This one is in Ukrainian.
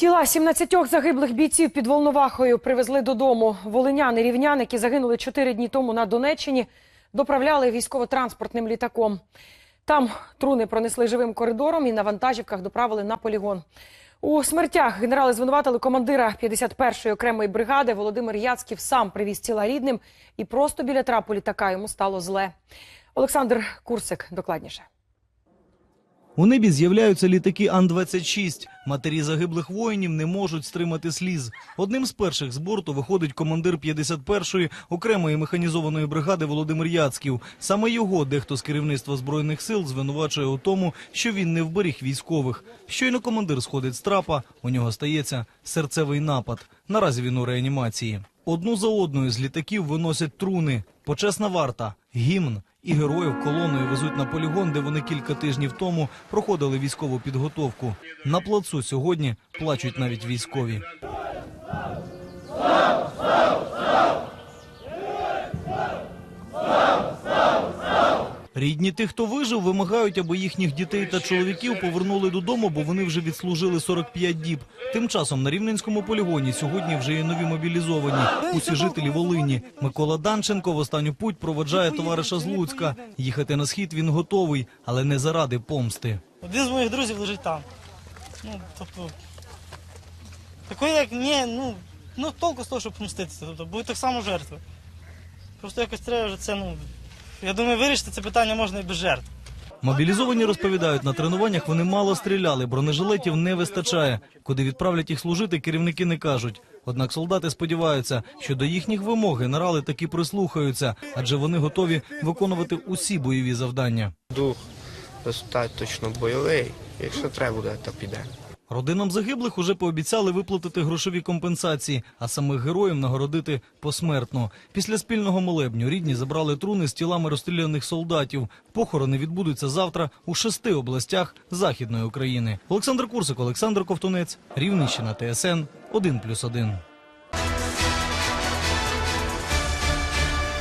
Тіла 17 загиблих бійців під Волновахою привезли додому. Волиняни, рівняни, які загинули чотири дні тому на Донеччині, доправляли військово-транспортним літаком. Там труни пронесли живим коридором і на вантажівках доправили на полігон. У смертях генерали звинуватили командира 51-ї окремої бригади. Володимир Яцьків сам привіз тіла рідним, і просто біля трапу літака йому стало зле. Олександр Курсик докладніше. У небі з'являються літаки Ан-26. Матері загиблих воїнів не можуть стримати сліз. Одним з перших з борту виходить командир 51-ї окремої механізованої бригади Володимир Яцьків. Саме його дехто з керівництва збройних сил звинувачує у тому, що він не вберіг військових. Щойно командир сходить з трапа, у нього стається серцевий напад. Наразі він у реанімації. Одну за одною з літаків виносять труни, почесна варта, гімн і героїв колоною везуть на полігон, де вони кілька тижнів тому проходили військову підготовку. На плацу сьогодні плачуть навіть військові. Рідні тих, хто вижив, вимагають, аби їхніх дітей та чоловіків повернули додому, бо вони вже відслужили 45 діб. Тим часом на Рівненському полігоні сьогодні вже є нові мобілізовані. Усі жителі Волині. Микола Данченко в останню путь проводжає товариша з Луцька. Їхати на схід він готовий, але не заради помсти. Один з моїх друзів лежить там. Ну, тобто. Такої, як ні, ну, ну толку з того, щоб помститися. Тобто, будуть так само жертви. Просто якось треба вже це, ну. Я думаю, вирішити це питання можна і без жертв. Мобілізовані розповідають, на тренуваннях вони мало стріляли, бронежилетів не вистачає. Куди відправлять їх служити, керівники не кажуть. Однак солдати сподіваються, що до їхніх вимог генерали таки прислухаються, адже вони готові виконувати усі бойові завдання. Дух достатньо бойовий. Якщо треба буде, то піде. Родинам загиблих уже пообіцяли виплатити грошові компенсації, а самих героїв нагородити посмертно. Після спільного молебню рідні забрали труни з тілами розстріляних солдатів. Похорони відбудуться завтра у шести областях Західної України. Олександр Курсик, Олександр Ковтунець, Рівненщина, ТСН 1+,1.